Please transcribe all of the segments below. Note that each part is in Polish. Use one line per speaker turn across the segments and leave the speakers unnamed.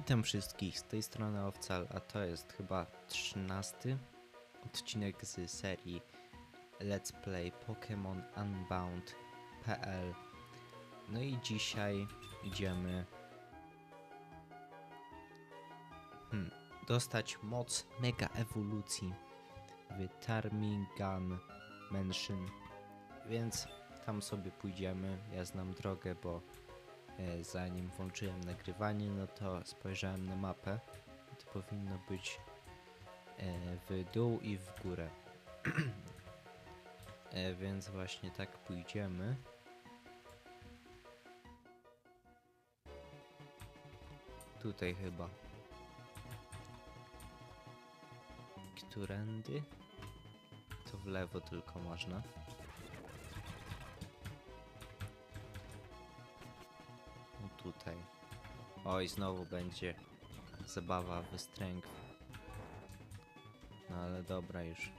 Witam wszystkich, z tej strony Owcal, a to jest chyba 13 odcinek z serii Let's Play Pokémon Unbound.pl No i dzisiaj idziemy hmm, dostać moc mega ewolucji w Tarmingan Mansion, więc tam sobie pójdziemy, ja znam drogę, bo zanim włączyłem nagrywanie, no to spojrzałem na mapę. To powinno być e, w dół i w górę. e, więc właśnie tak pójdziemy. Tutaj chyba. Którędy? To w lewo tylko można. Oj, znowu będzie zabawa w strength. No ale dobra już.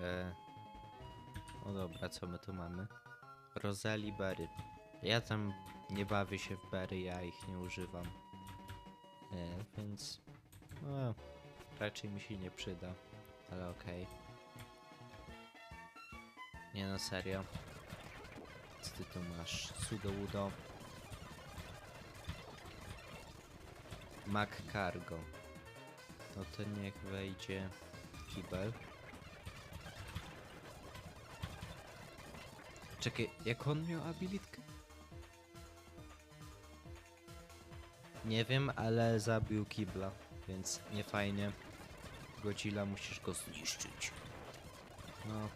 E... No dobra, co my tu mamy? Rosali Berry. Ja tam nie bawię się w berry, ja ich nie używam. E, więc... No, raczej mi się nie przyda. Ale okej. Nie no, serio. Co ty tu masz? Sudo Udo. Mac Cargo. No to niech wejdzie kibel. Czekaj, jak on miał abilitkę? Nie wiem, ale zabił kibla, więc nie fajnie. Godzilla musisz go zniszczyć. No,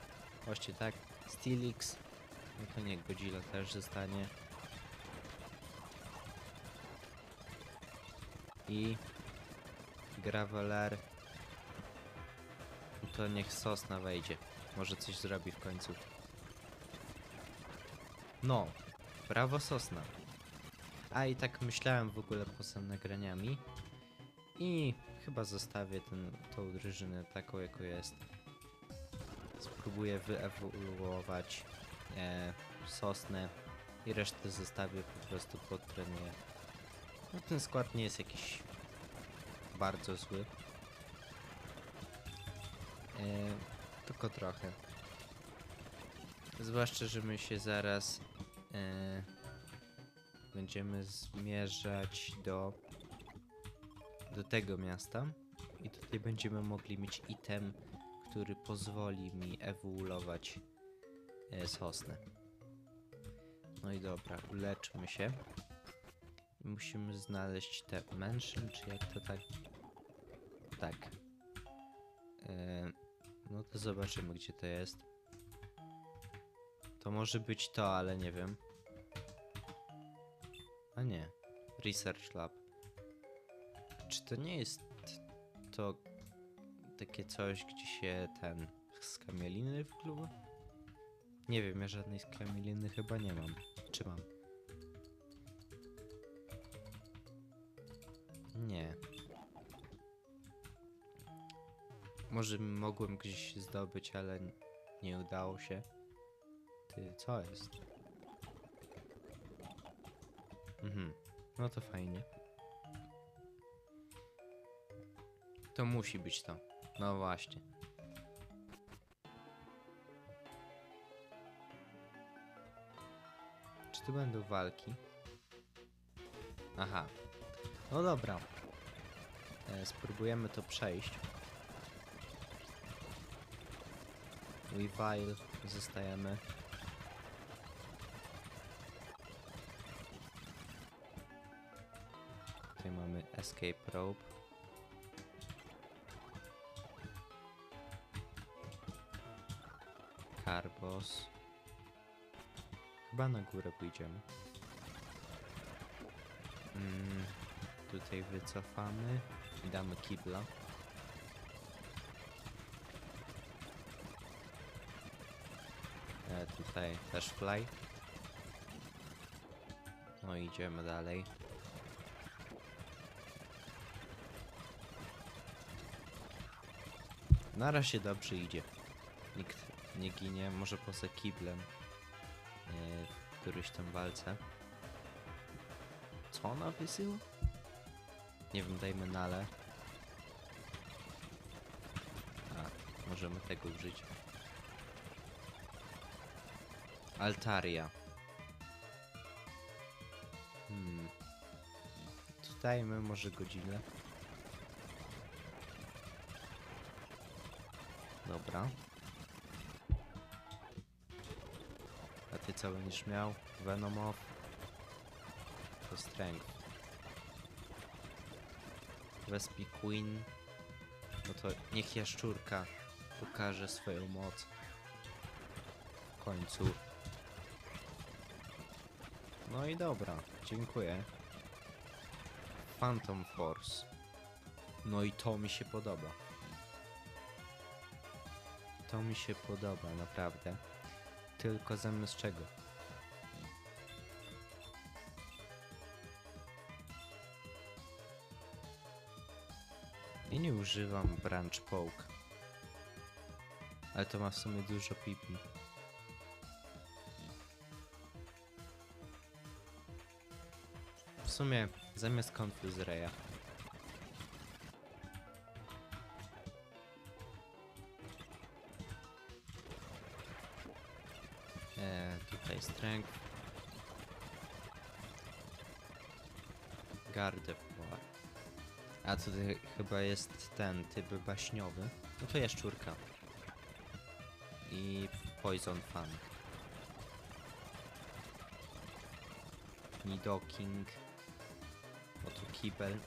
właśnie tak. Steelix. No to nie, Godzilla też zostanie. I Graveler. To niech Sosna wejdzie. Może coś zrobi w końcu. No, brawo Sosna. A i tak myślałem w ogóle poza nagraniami. I chyba zostawię ten, tą drużynę taką, jaką jest. Spróbuję wyewoluować e, sosnę i resztę zostawię po prostu pod trenuję. No, ten skład nie jest jakiś bardzo zły. E, tylko trochę. Zwłaszcza, że my się zaraz e, będziemy zmierzać do do tego miasta i tutaj będziemy mogli mieć item, który pozwoli mi ewoluować e, sosnę. No i dobra, uleczmy się. Musimy znaleźć te mansion, czy jak to tak? Tak. E, no to zobaczymy, gdzie to jest. To może być to, ale nie wiem. A nie. Research Lab. Czy to nie jest to takie coś, gdzie się ten z kamieliny wkluwa? Nie wiem, ja żadnej z kamieliny chyba nie mam. Czy mam? Nie. Może mogłem gdzieś zdobyć, ale nie udało się. Ty, co jest? Mhm. No to fajnie. To musi być to. No właśnie. Czy tu będą walki? Aha. No dobra. E, spróbujemy to przejść. Weavile zostajemy. Tutaj mamy Escape Rope. Karbos. Chyba na górę pójdziemy. Mm, tutaj wycofamy i damy kibla. E, tutaj też fly. No idziemy dalej. Na razie dobrze idzie. Nikt nie ginie, może poza kiblem yy, w którejś tam walce. Co ona wysyła? Nie wiem, dajmy nale. A, możemy tego użyć. Altaria. Hmm. Dajmy może godzinę. Dobra. Ty co będziesz miał? Venom off. To strength. Wespi Queen. No to niech jaszczurka pokaże swoją moc. W końcu. No i dobra, dziękuję. Phantom Force. No i to mi się podoba. To mi się podoba, naprawdę. Tylko zamiast czego? Ja nie używam Branch Poke. Ale to ma w sumie dużo pipi. W sumie zamiast Confuse Raya. Eee, tutaj Strength. Gardevoir. A tutaj chyba jest ten typ baśniowy. No to jaszczurka. I Poison Fan. Nidoking. Oto kibel.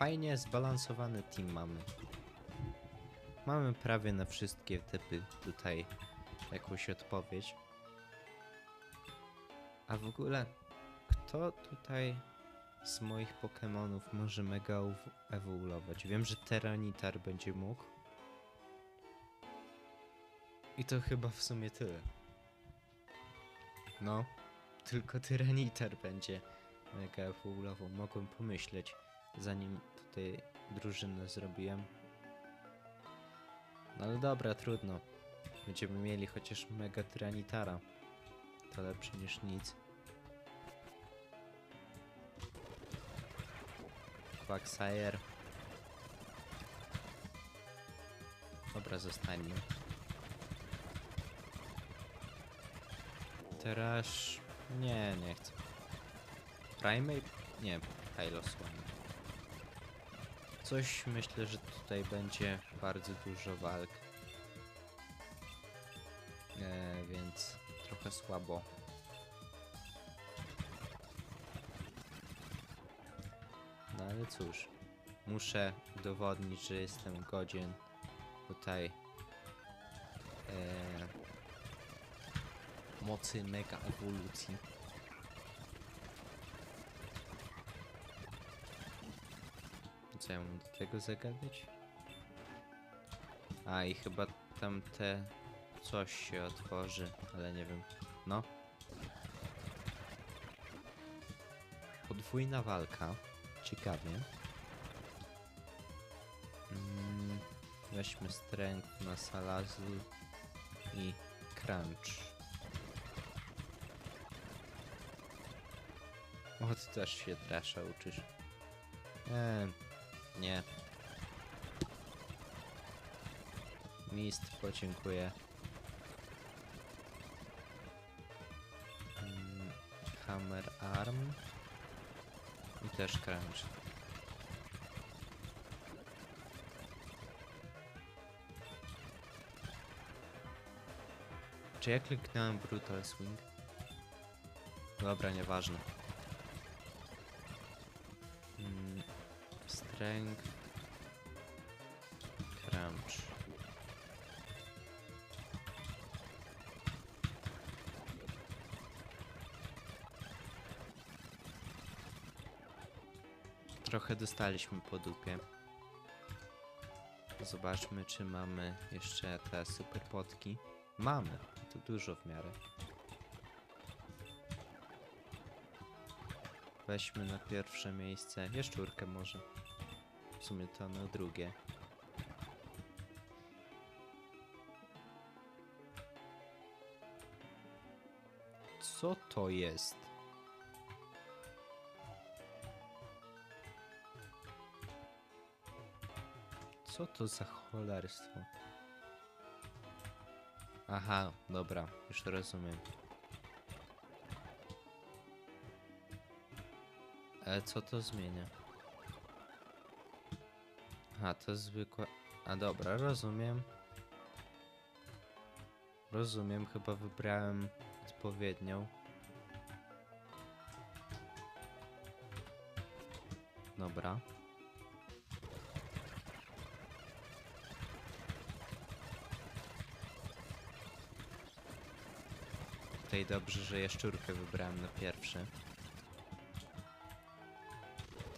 Fajnie zbalansowany team mamy. Mamy prawie na wszystkie typy tutaj jakąś odpowiedź. A w ogóle, kto tutaj z moich Pokémonów może mega ew- ewoluować? Wiem, że Teranitar będzie mógł. I to chyba w sumie tyle. No, tylko Tyranitar będzie mega ewoluował. Mogłem pomyśleć, zanim tutaj drużynę zrobiłem. No ale dobra, trudno. Będziemy mieli chociaż mega Tyranitara. To lepsze niż nic. Quagsire. Dobra, zostańmy. Teraz... Nie, nie chcę. Primate? Nie, Hylosłanie. Coś myślę, że tutaj będzie bardzo dużo walk. E, więc trochę słabo. No ale cóż, muszę udowodnić, że jestem godzien tutaj e, mocy mega ewolucji. Co ja do tego zagadać? A i chyba tamte coś się otworzy, ale nie wiem. No. Podwójna walka. Ciekawie. Mm, weźmy strength na Salazul i crunch. O, ty też się trasza uczysz. Eee, nie. Mist, podziękuję. Mm, Hammer Arm. I też crunch. Czy ja kliknąłem Brutal Swing? Dobra, nieważne. Strength. Crunch. Trochę dostaliśmy po dupie. Zobaczmy, czy mamy jeszcze te super potki. Mamy, to dużo w miarę. Weźmy na pierwsze miejsce jaszczurkę może. W sumie to na drugie. Co to jest? Co to za cholerstwo? Aha, dobra, już rozumiem. Ale co to zmienia? Aha, to zwykła... A dobra, rozumiem. Rozumiem, chyba wybrałem odpowiednią. Dobra. Tutaj dobrze, że jaszczurkę wybrałem na pierwszy.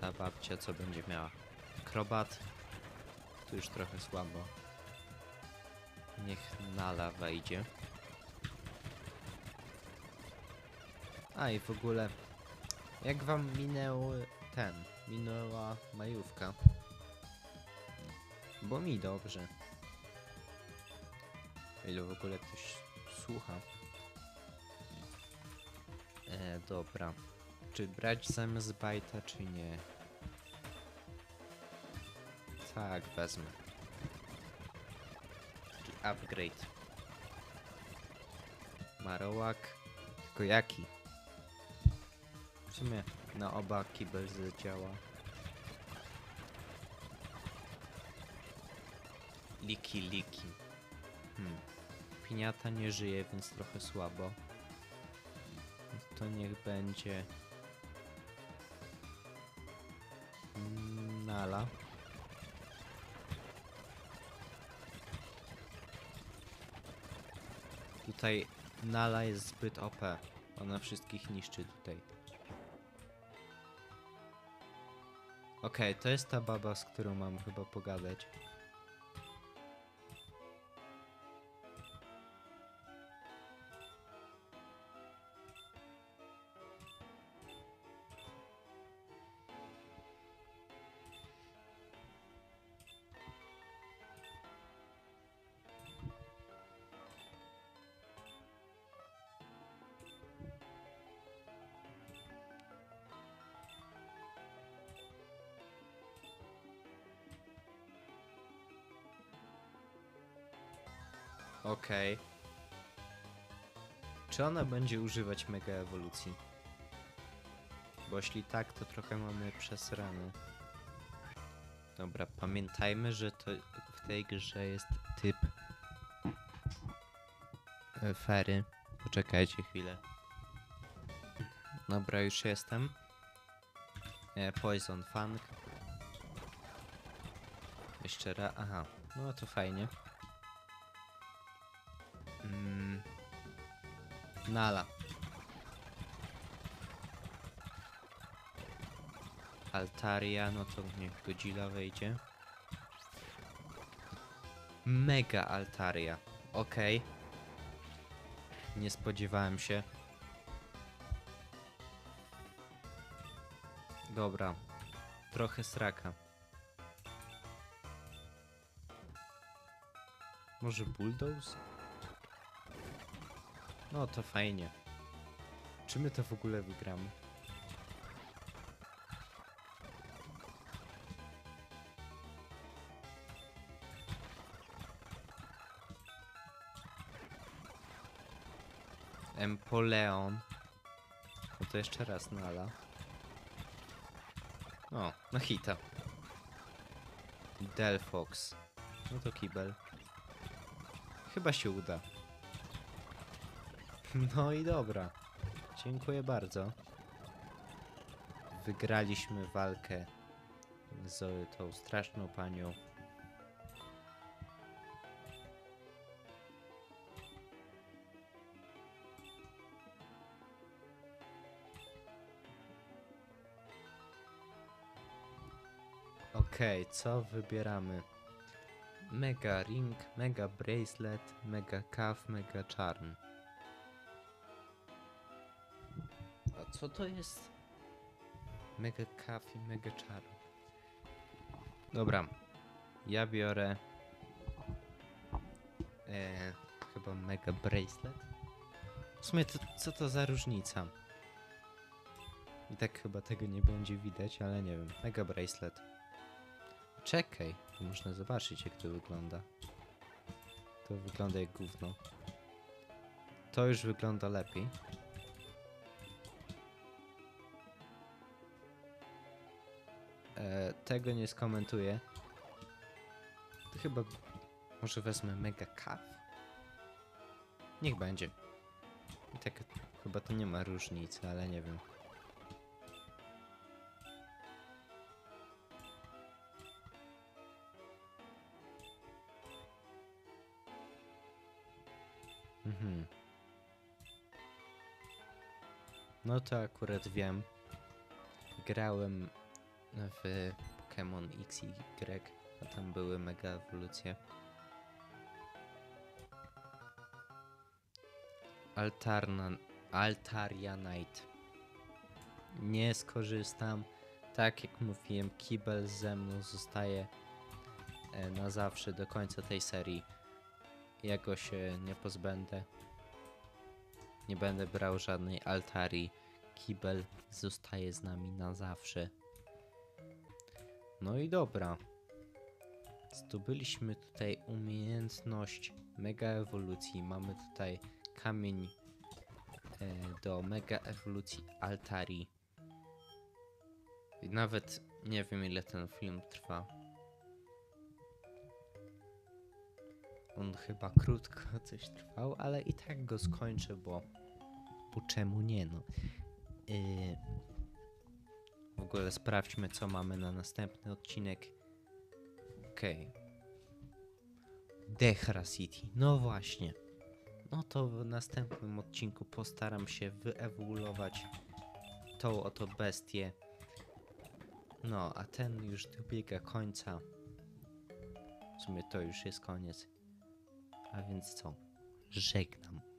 Ta babcia co będzie miała? Krobat. Tu już trochę słabo. Niech Nala wejdzie. A i w ogóle, jak wam minął ten, minęła majówka? Bo mi dobrze. Ile w ogóle ktoś słucha. E, dobra. Czy brać zamiast bajta, czy nie? Tak, wezmę. Taki upgrade. Marołak. Tylko jaki? W sumie na oba kibel zadziała. Liki, liki. Hmm. Piniata nie żyje, więc trochę słabo. To niech będzie... Tutaj Nala jest zbyt OP. Ona wszystkich niszczy tutaj. Okej, to jest ta baba, z którą mam chyba pogadać. Okej. Czy ona będzie używać mega ewolucji? Bo jeśli tak, to trochę mamy przesrane. Dobra, pamiętajmy, że to w tej grze jest typ e, fery. Poczekajcie chwilę. Dobra, już jestem. E, Poison Fang. Jeszcze raz. Aha, no to fajnie. Nala. Altaria, no to niech Godzilla wejdzie. Mega Altaria. Okej. Nie spodziewałem się. Dobra. Trochę sraka. Może Bulldoze? No to fajnie. Czy my to w ogóle wygramy? Empoleon. No to jeszcze raz Nala. O, no hita. Delphox. No to kibel. Chyba się uda. No i dobra. Dziękuję bardzo. Wygraliśmy walkę z tą straszną panią. Okej, co wybieramy? Mega ring, mega bracelet, mega cuff, mega charm. Co to jest? Mega cuff i mega charm. Dobra. Ja biorę. E, chyba Mega Bracelet. W sumie to, co to za różnica? I tak chyba tego nie będzie widać, ale nie wiem. Mega Bracelet. Czekaj, to można zobaczyć jak to wygląda. To wygląda jak gówno. To już wygląda lepiej. E, tego nie skomentuję. To chyba może wezmę Mega Cav? Niech będzie. I tak chyba to nie ma różnicy, ale nie wiem. Mhm. No to akurat wiem. Grałem w Pokémon X i Y, a tam były mega ewolucje. Altarna, Altarianite. Nie skorzystam. Tak jak mówiłem, kibel ze mną zostaje e, na zawsze do końca tej serii. Ja go się nie pozbędę. Nie będę brał żadnej altarii. Kibel zostaje z nami na zawsze. No i dobra. Zdobyliśmy tutaj umiejętność mega ewolucji. Mamy tutaj kamień e, do mega ewolucji altarii. I nawet nie wiem ile ten film trwa. On chyba krótko coś trwał, ale i tak go skończę, bo, bo czemu nie no. Yy, ogóle sprawdźmy co mamy na następny odcinek. Okej. Dechra City. No właśnie. No to w następnym odcinku postaram się wyewoluować tą oto bestię. No, a ten już dobiega końca. W sumie to już jest koniec. A więc co? Żegnam.